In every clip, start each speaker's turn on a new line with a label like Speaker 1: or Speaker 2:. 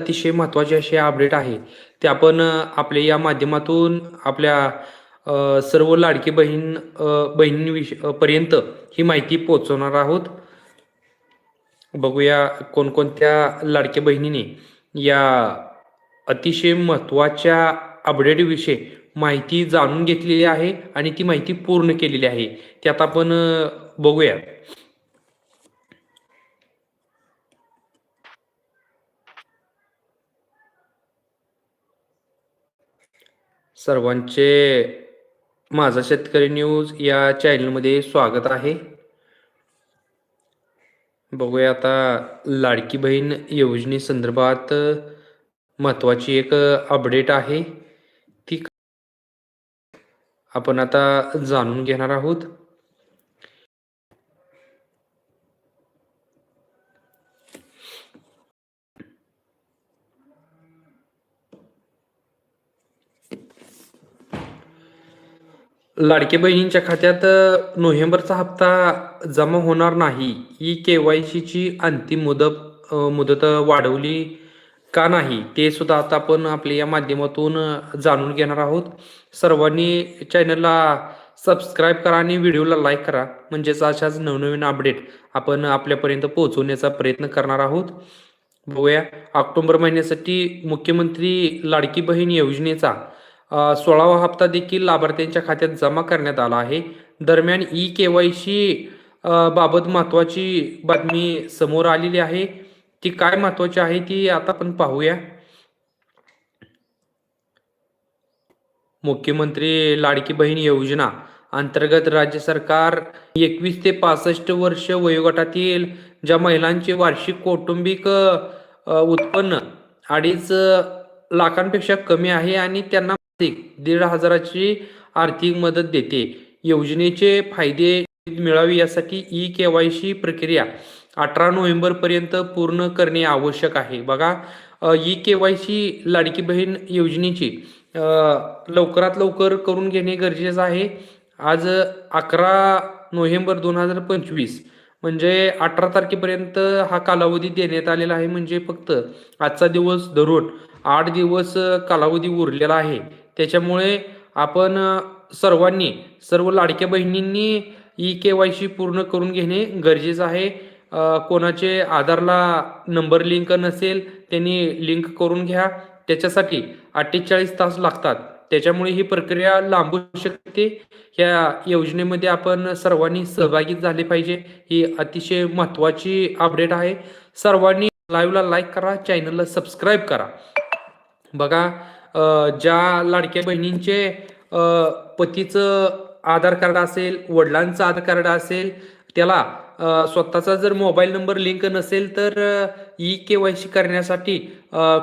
Speaker 1: अतिशय महत्त्वाचे असे अपडेट आहे. ते आपण आपल्या या माध्यमातून आपल्या सर्व लाडकी बहीण अ, बहिणींविष पर्यंत ही माहिती पोहोचवणार आहोत. बघूया कोणकोणत्या लाडक्या बहिणीने या अतिशय महत्त्वाच्या अपडेटविषयी माहिती जाणून घेतलेली आहे आणि ती माहिती पूर्ण केलेली आहे. त्यात आपण बघूया. सर्वांचे माझा शेतकरी न्यूज या चॅनलमध्ये स्वागत आहे. बघूया आता लाडकी बहीण योजनेसंदर्भात महत्त्वाची एक अपडेट आहे. ती आपण आता जाणून घेणार आहोत. लाडके बहिणींच्या खात्यात नोव्हेंबरचा हप्ता जमा होणार नाही. ही के वाय सीची अंतिम मुदत मुदत वाढवली का नाही ते सुद्धा आता आपण आपल्या या माध्यमातून जाणून घेणार आहोत. सर्वांनी चॅनलला सबस्क्राईब करा आणि व्हिडिओला लाईक करा. म्हणजेच अशाच नवनवीन अपडेट आपण आपल्यापर्यंत पोहोचवण्याचा प्रयत्न करणार आहोत. बघूया ऑक्टोबर महिन्यासाठी मुख्यमंत्री लाडकी बहीण योजनेचा सोळावा हप्ता देखील लाभार्थ्यांच्या खात्यात जमा करण्यात आला आहे. दरम्यान ई के वाय सी बाबत महत्त्वाची बातमी समोर आलेली आहे. ती काय महत्त्वाची आहे ती आता आपण पाहूया. मुख्यमंत्री लाडकी बहीण योजना अंतर्गत राज्य सरकार एकवीस ते पासष्ट वर्ष वयोगटातील ज्या महिलांचे वार्षिक कौटुंबिक उत्पन्न अडीच लाखांपेक्षा कमी आहे आणि त्यांना दीड हजाराची आर्थिक मदत देते. योजनेचे फायदे मिळावे यासाठी ई के वाय सी प्रक्रिया अठरा नोव्हेंबर पर्यंत पूर्ण करणे आवश्यक आहे. बघा E K Y C Ladki Bahin योजनेची लवकरात लवकर करून घेणे गरजेचं आहे. आज अकरा नोव्हेंबर दोन हजार पंचवीस म्हणजे अठरा तारखेपर्यंत हा कालावधी देण्यात आलेला आहे. म्हणजे फक्त आजचा दिवस धरून आठ दिवस कालावधी उरलेला आहे. त्याच्यामुळे आपण सर्वांनी सर्व लाडक्या बहिणींनी ई के वाय सी पूर्ण करून घेणे गरजेचं आहे. कोणाचे आधारला नंबर लिंक नसेल त्यांनी लिंक करून घ्या. त्याच्यासाठी अठ्ठेचाळीस तास लागतात. त्याच्यामुळे ही प्रक्रिया लांबू शकते. ह्या योजनेमध्ये आपण सर्वांनी सहभागी झाले पाहिजे. ही अतिशय महत्त्वाची अपडेट आहे. सर्वांनी लाईव्हला लाईक करा चॅनलला सबस्क्राईब करा. बघा ज्या लाडक्या बहिणींचे पतीचं आधार कार्ड असेल वडिलांचं आधार कार्ड असेल त्याला स्वतःचा जर मोबाईल नंबर लिंक नसेल तर ई के वाय सी करण्यासाठी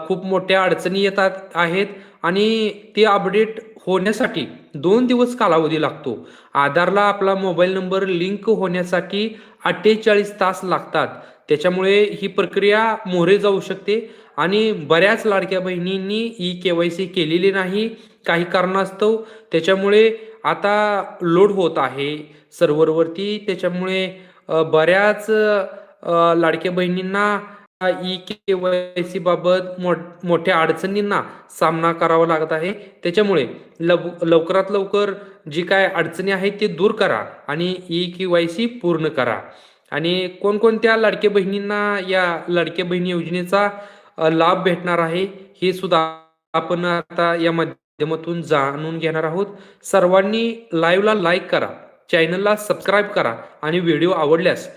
Speaker 1: खूप मोठ्या अडचणी येतात आहेत आणि ते अपडेट होण्यासाठी दोन दिवस कालावधी लागतो. आधारला आपला मोबाईल नंबर लिंक होण्यासाठी अठ्ठेचाळीस तास लागतात. त्याच्यामुळे ही प्रक्रिया मोहरे जाऊ शकते आणि बऱ्याच लाडक्या बहिणींनी ई के वाय सी केलेली नाही काही कारणास्तव. त्याच्यामुळे आता लोड होत आहे सर्व्हरवरती. त्याच्यामुळे बऱ्याच लाडक्या बहिणींना ई के वाय सी बाबत मोठ मोठ्या अडचणींना सामना करावा लागत आहे. त्याच्यामुळे लव लवकरात लवकर जी काय अडचणी आहेत ते दूर करा आणि ई के वाय सी पूर्ण करा. आणि कोणकोणत्या लाडक्या बहिणींना या लाडक्या बहिणी योजनेचा लाभ भेटणार आहे हे सुद्धा आपण आता या माध्यमातून जाणून घेणार आहोत. सर्वांनी लाईव्हला लाईक करा चॅनलला सबस्क्राईब करा आणि व्हिडिओ आवडल्यास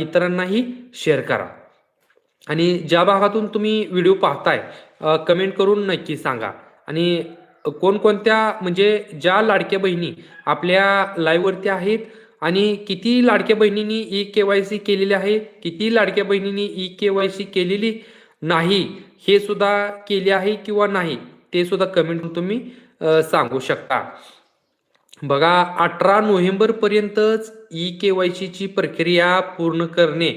Speaker 1: इतरांनाही शेअर करा. आणि ज्या भागातून तुम्ही व्हिडिओ पाहताय कमेंट करून नक्की सांगा. आणि कोणकोणत्या म्हणजे ज्या लाडक्या बहिणी आपल्या लाईव्हवरती आहेत आणि किती लाडक्या बहिणींनी ई के वाय सी केलेली आहे किती लाडक्या बहिणींनी ई के वाय सी केलेली नाही हे सुद्धा केले आहे किंवा नाही ते सुद्धा कमेंट तुम्ही सांगू शकता. बघा अठरा नोव्हेंबर पर्यंतच ई के वाय ची प्रक्रिया पूर्ण करणे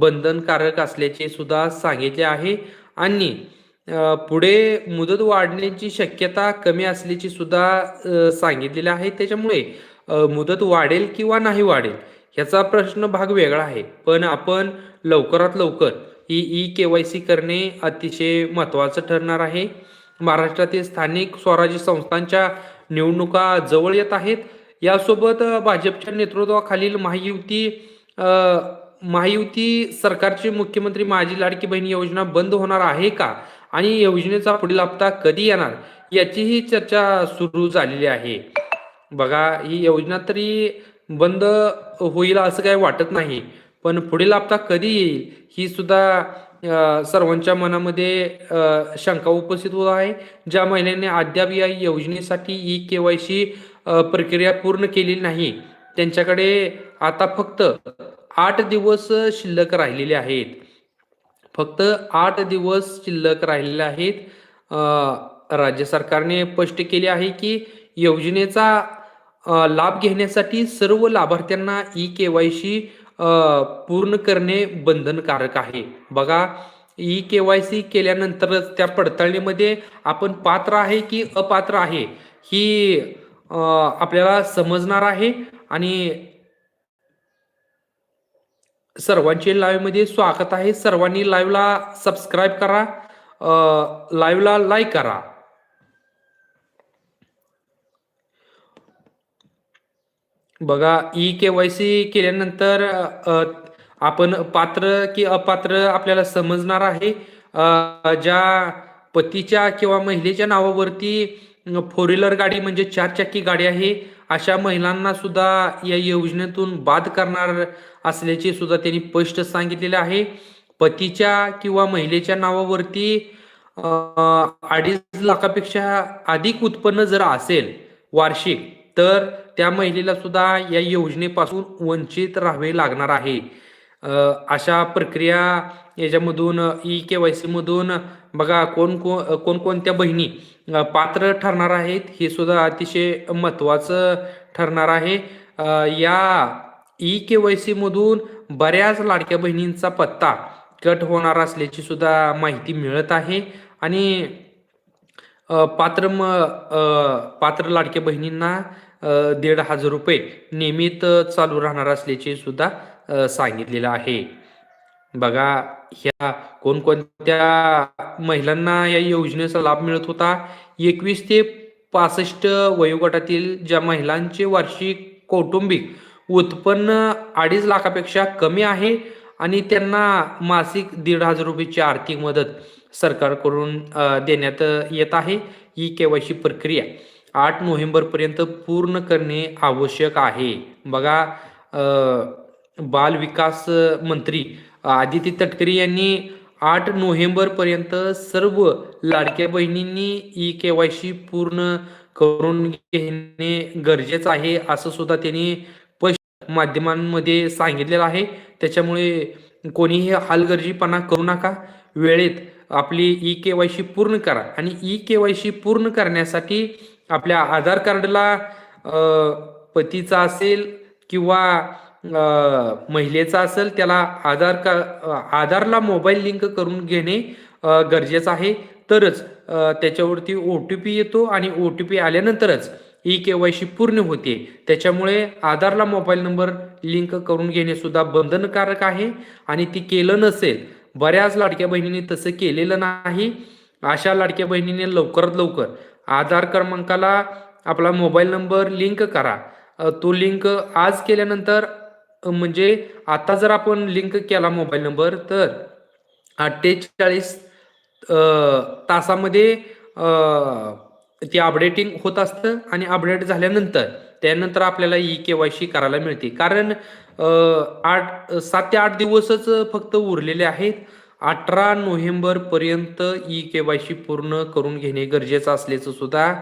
Speaker 1: बंधनकारक असल्याचे सुद्धा सांगितले आहे आणि पुढे मुदत वाढण्याची शक्यता कमी असल्याची सुद्धा सांगितलेले आहे. त्याच्यामुळे मुदत वाढेल किंवा नाही वाढेल ह्याचा प्रश्न भाग वेगळा आहे. पण आपण लवकरात लवकर ही ई के वाय सी करणे अतिशय महत्त्वाचं ठरणार आहे. महाराष्ट्रातील स्थानिक स्वराज्य संस्थांच्या निवडणुका जवळ येत आहेत. यासोबत भाजपच्या नेतृत्वाखालील महायुती महायुती सरकारची मुख्यमंत्री माझी लाडकी बहीण योजना बंद होणार आहे का? आणि योजनेचा पुढील हप्ता कधी येणार? याचीही चर्चा सुरू झालेली आहे. बघा ही योजना तरी बंद होईल असं काही वाटत नाही. पण पुढील हप्ता कधी येईल ही सुद्धा सर्वांच्या मनामध्ये शंका उपस्थित होत आहे. ज्या महिलांनी अद्याप या योजनेसाठी ई के वाय सी प्रक्रिया पूर्ण केलेली नाही त्यांच्याकडे आता फक्त आठ दिवस शिल्लक राहिलेले आहेत. फक्त आठ दिवस शिल्लक राहिलेले आहेत. राज्य सरकारने स्पष्ट केले आहे की योजनेचा लाभ घेण्यासाठी सर्व लाभार्थ्यांना ई के वाय सी पूर्ण करणे बंधनकारक आहे. बघा ई के वाय सी केल्यानंतरच त्या पडताळणीमध्ये आपण पात्र आहे की अपात्र आहे ही आपल्याला समजणार आहे आणि सर्वांचे लाईव्हमध्ये स्वागत आहे. सर्वांनी लाईव्हला सबस्क्राईब करा लाईव्हला लाईक करा. बघा ई के वाय सी केल्यानंतर आपण पात्र की अपात्र आपल्याला समजणार आहे. ज्या पतीच्या किंवा महिलेच्या नावावरती फोर व्हीलर गाडी म्हणजे चारचाकी गाडी आहे अशा महिलांना सुद्धा या योजनेतून बाद करणार असल्याचे सुद्धा त्यांनी स्पष्ट सांगितलेले आहे. पतीच्या किंवा महिलेच्या नावावरती अडीच लाखापेक्षा अधिक उत्पन्न जर असेल वार्षिक तर त्या महिलेला सुद्धा या योजनेपासून वंचित राहावे लागणार आहे. अशा प्रक्रिया याच्यामधून ई के वाय सी मधून बघा कोण कोण कोणकोणत्या बहिणी पात्र ठरणार आहेत हे सुद्धा अतिशय महत्त्वाचं ठरणार आहे. या ई के वाय सी मधून बऱ्याच लाडक्या बहिणींचा पत्ता कट होणार असल्याची सुद्धा माहिती मिळत आहे. आणि पात्र म पात्र लाडक्या बहिणींना दीड हजार रुपये नियमित चालू राहणार असल्याचे सुद्धा सांगितलेलं आहे. बघा ह्या कोणकोणत्या महिलांना या योजनेचा लाभ मिळत होता? एकवीस ते पासष्ट वयोगटातील ज्या महिलांचे वार्षिक कौटुंबिक उत्पन्न अडीच लाखापेक्षा कमी आहे आणि त्यांना मासिक दीड हजार रुपयाची आर्थिक मदत सरकारकडून देण्यात येत आहे. ही के वाय सी प्रक्रिया आठ नोव्हेंबरपर्यंत पूर्ण करणे आवश्यक आहे. बघा बाल विकास मंत्री आदिती तटकरे यांनी आठ नोव्हेंबरपर्यंत सर्व लाडक्या बहिणींनी ई के वाय सी पूर्ण करून घेणे गरजेचं आहे असं सुद्धा त्यांनी स्पष्ट माध्यमांमध्ये सांगितलेलं आहे. त्याच्यामुळे कोणीही हालगर्जीपणा करू नका. वेळेत आपली ई के वाय सी पूर्ण करा आणि ई के वाय सी पूर्ण करण्यासाठी आपल्या आधार कार्डला पतीचा असेल किंवा महिलेचा असेल त्याला आधार का आधारला मोबाईल लिंक करून घेणे गरजेचं आहे. तरच त्याच्यावरती ओ टी पी येतो आणि ओ टी पी आल्यानंतरच ई के वाय सी पूर्ण होते. त्याच्यामुळे आधारला मोबाईल नंबर लिंक करून घेणे सुद्धा बंधनकारक आहे आणि ती केलं नसेल बऱ्याच लाडक्या बहिणींनी तसं केलेलं नाही. अशा लाडक्या बहिणीने लवकरात लवकर आधार क्रमांकाला आपला मोबाईल नंबर लिंक करा. तो लिंक आज केल्यानंतर म्हणजे आता जर आपण लिंक केला मोबाईल नंबर तर अठ्ठेचाळीस तासामध्ये ते अपडेटिंग होत असतं आणि अपडेट झाल्यानंतर त्यानंतर आपल्याला ई के वाय सी करायला मिळते. कारण आठ सात ते आठ दिवसच फक्त उरलेले आहेत. अठरा नोव्हेंबर पर्यंत ई के वाय सी पूर्ण करून घेणे गरजेचं असल्याचं सुद्धा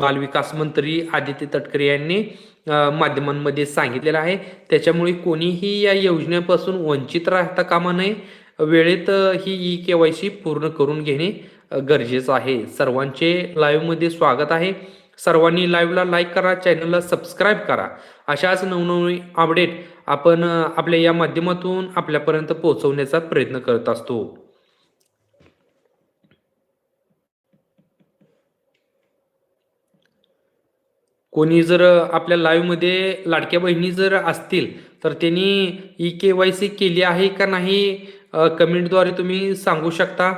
Speaker 1: बालविकास मंत्री आदित्य तटकरे यांनी माध्यमांमध्ये सांगितलेलं आहे. त्याच्यामुळे कोणीही या योजनेपासून वंचित राहता कामा नये. वेळेत ही ई के वाय सी पूर्ण करून घेणे गरजेचं आहे. सर्वांचे लाईव्हमध्ये स्वागत आहे. सर्वांनी लाईव्हला लाईक करा चॅनलला सबस्क्राईब करा. अशाच नवनवीन अपडेट आपण आपल्या या माध्यमातून आपल्यापर्यंत पोहोचवण्याचा प्रयत्न करत असतो. कोणी जर आपल्या लाईव्हमध्ये लाडक्या बहिणी जर असतील तर त्यांनी ई के वाय सी केली आहे का नाही कमेंटद्वारे तुम्ही सांगू शकता.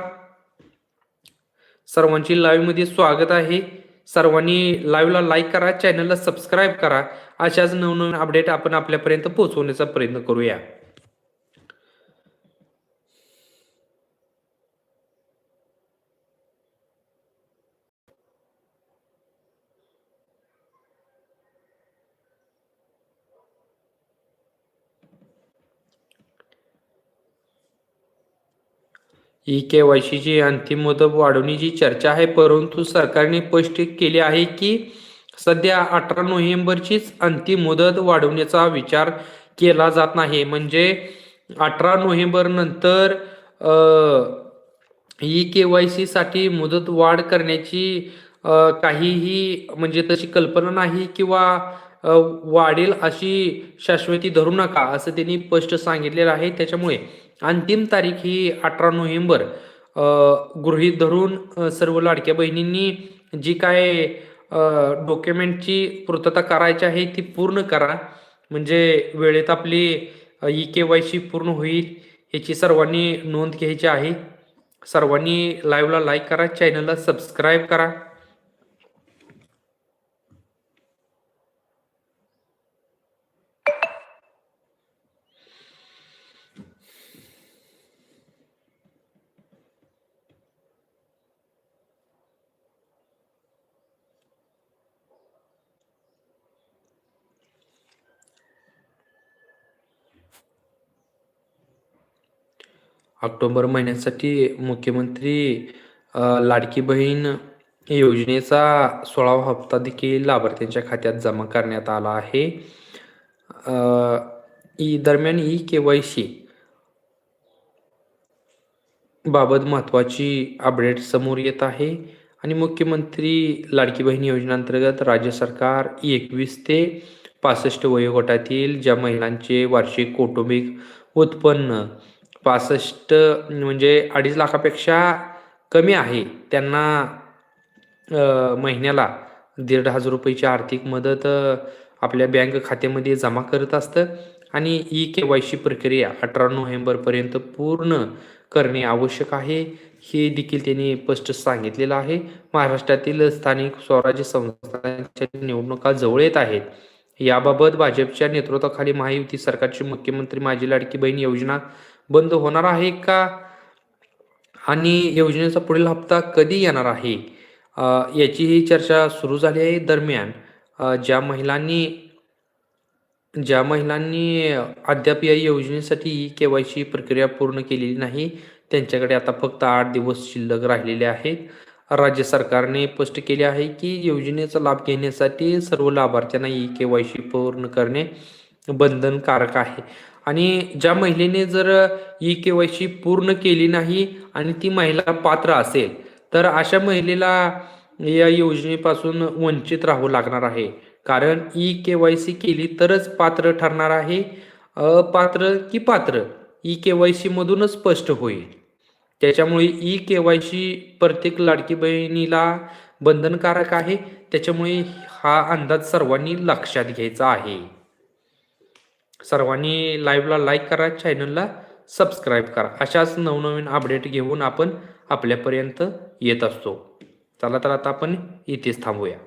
Speaker 1: सर्वांची लाईव्हमध्ये स्वागत आहे. सर्वांनी लाईव्हला लाईक करा चॅनलला सबस्क्राईब करा. अशाच नवनवीन अपडेट आपण आपल्यापर्यंत पोहोचवण्याचा प्रयत्न करूया. ई के वाय सीची अंतिम मुदत वाढवण्याची चर्चा आहे परंतु सरकारने स्पष्ट केले आहे की सध्या अठरा नोव्हेंबरचीच अंतिम मुदत वाढवण्याचा विचार केला जात नाही. म्हणजे अठरा नोव्हेंबर नंतर ई के वाय सी साठी मुदत वाढ करण्याची काहीही म्हणजे तशी कल्पना नाही किंवा वाढेल अशी शाश्वती धरू नका असं त्यांनी स्पष्ट सांगितलेलं आहे. त्याच्यामुळे अंतिम तारीख ही अठरा नोव्हेंबर. गृहीत धरून सर्व लाडक्या बहिणींनी जी काय डॉक्युमेंटची पूर्तता करायची आहे ती पूर्ण करा. म्हणजे वेळेत आपली ई के वाय सी पूर्ण होईल याची सर्वांनी नोंद घ्यायची आहे. सर्वांनी लाईव्हला लाईक करा चॅनलला सबस्क्राईब करा. ऑक्टोबर महिन्यासाठी मुख्यमंत्री लाडकी बहीण योजनेचा सोळावा हप्ता देखील लाभार्थ्यांच्या खात्यात जमा करण्यात आला आहे. ई दरम्यान ई के वाय सी बाबत महत्त्वाची अपडेट समोर येत आहे आणि मुख्यमंत्री लाडकी बहीण योजनेअंतर्गत राज्य सरकार एकवीस ते पासष्ट वयोगटातील ज्या महिलांचे वार्षिक कौटुंबिक उत्पन्न पासष्ट म्हणजे अडीच लाखापेक्षा कमी आहे. त्यांना महिन्याला दीड हजार रुपयाची आर्थिक मदत आपल्या बँक खात्यामध्ये जमा करत असतं. आणि ई के वाय सी प्रक्रिया अठरा नोव्हेंबरपर्यंत पूर्ण करणे आवश्यक आहे. हे देखील त्यांनी स्पष्ट सांगितलेलं आहे. महाराष्ट्रातील स्थानिक स्वराज्य संस्थांच्या निवडणुका जवळ येत आहेत. याबाबत भाजपच्या नेतृत्वाखाली महायुती सरकारची मुख्यमंत्री माझी लाडकी बहीण योजना बंद होणार आहे का? आणि योजनेचा पुढील हप्ता कधी येणार आहे? याचीही याची ही चर्चा सुरू झाली आहे दरम्यान. ज्या महिलांनी ज्या महिलांनी अद्याप या योजनेसाठी ई के वाय सी प्रक्रिया पूर्ण केलेली नाही त्यांच्याकडे आता फक्त आठ दिवस शिल्लक राहिलेले आहेत. राज्य सरकारने स्पष्ट केले आहे की योजनेचा लाभ घेण्यासाठी सर्व लाभार्थ्यांना ई के वाय सी पूर्ण करणे बंधनकारक आहे. आणि ज्या महिलेने जर ई के वाय सी पूर्ण केली नाही आणि ती महिला पात्र असेल तर अशा महिलेला या योजनेपासून वंचित राहू लागणार आहे. कारण ई के वाय सी केली तरच पात्र ठरणार आहे. अपात्र की पात्र ई के वाय सी मधूनच स्पष्ट होईल. त्याच्यामुळे ई के वाय सी प्रत्येक लाडकी बहिणीला बंधनकारक आहे. त्याच्यामुळे हा अंदाज सर्वांनी लक्षात घ्यायचा आहे. सर्वांनी लाईव्हला लाईक करा चॅनलला सबस्क्राईब करा. अशाच नवनवीन अपडेट घेऊन आपण आपल्यापर्यंत येत असतो. चला तर आता आपण इथेच थांबूया.